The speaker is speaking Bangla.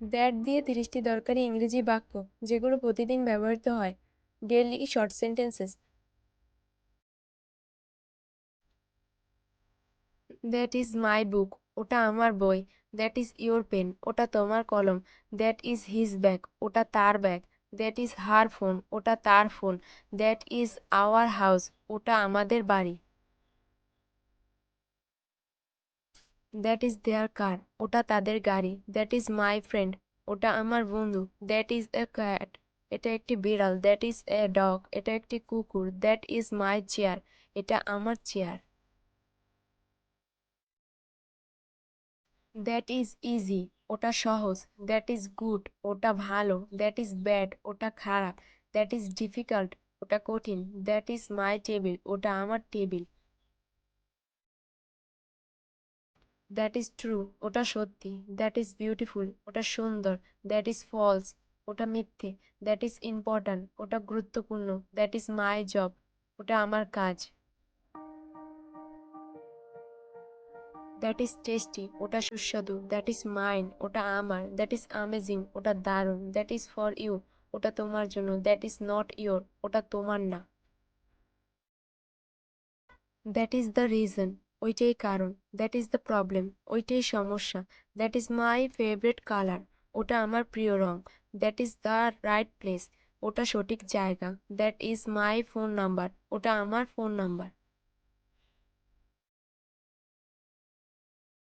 দ্যাট দিয়ে তিরিশটি দরকারি ইংরেজি বাক্য, যেগুলো প্রতিদিন ব্যবহৃত হয়। Daily short sentences. That is my book, ওটা আমার বই। দ্যাট ইজ ইয়োর পেন, ওটা তোমার কলম। দ্যাট ইজ হিজ ব্যাগ, ওটা তার bag. That is her phone, ওটা তার phone. That is our house, ওটা আমাদের বাড়ি। দ্যাট ইজ দেয়ার কার ওটা তাদের গাড়ি দ্যাট ইজ মাই ফ্রেন্ড ওটা আমার বন্ধু দ্যাট ইজ এ ক্যাট এটা একটি বিড়াল দ্যাট ইজ এ ডগ এটা একটি কুকুর দ্যাট ইজ মাই চেয়ার এটা আমার চেয়ার দ্যাট ইজ ইজি ওটা সহজ দ্যাট ইজ গুড ওটা ভালো দ্যাট ইজ ব্যাড ওটা খারাপ দ্যাট ইজ ডিফিকাল্ট ওটা কঠিন দ্যাট ইজ মাই টেবিল ওটা আমার টেবিল দ্যাট ইজ ট্রু ওটা সত্যি দ্যাট ইজ বিউটিফুল ওটা সুন্দর দ্যাট ইজ ফলস ওটা মিথ্যে দ্যাট ইজ ইম্পর্ট্যান্ট ওটা গুরুত্বপূর্ণ দ্যাট ইজ মাই জব ওটা আমার কাজ দ্যাট ইজ টেস্টি ওটা সুস্বাদু দ্যাট ইজ মাইন ওটা আমার দ্যাট ইজ আমেজিং ওটা দারুণ দ্যাট ইজ ফর ইউ ওটা তোমার জন্য দ্যাট ইজ নট ইয়োর ওটা তোমার না দ্যাট ইজ দ্য রিজন ওইটাই কারণ দ্যাট ইজ দ্য প্রবলেম ওইটাই সমস্যা that is my favourite colour ওটা আমার প্রিয় রং that is the right place ওটা সঠিক জায়গা that is my phone number ওটা আমার ফোন নাম্বার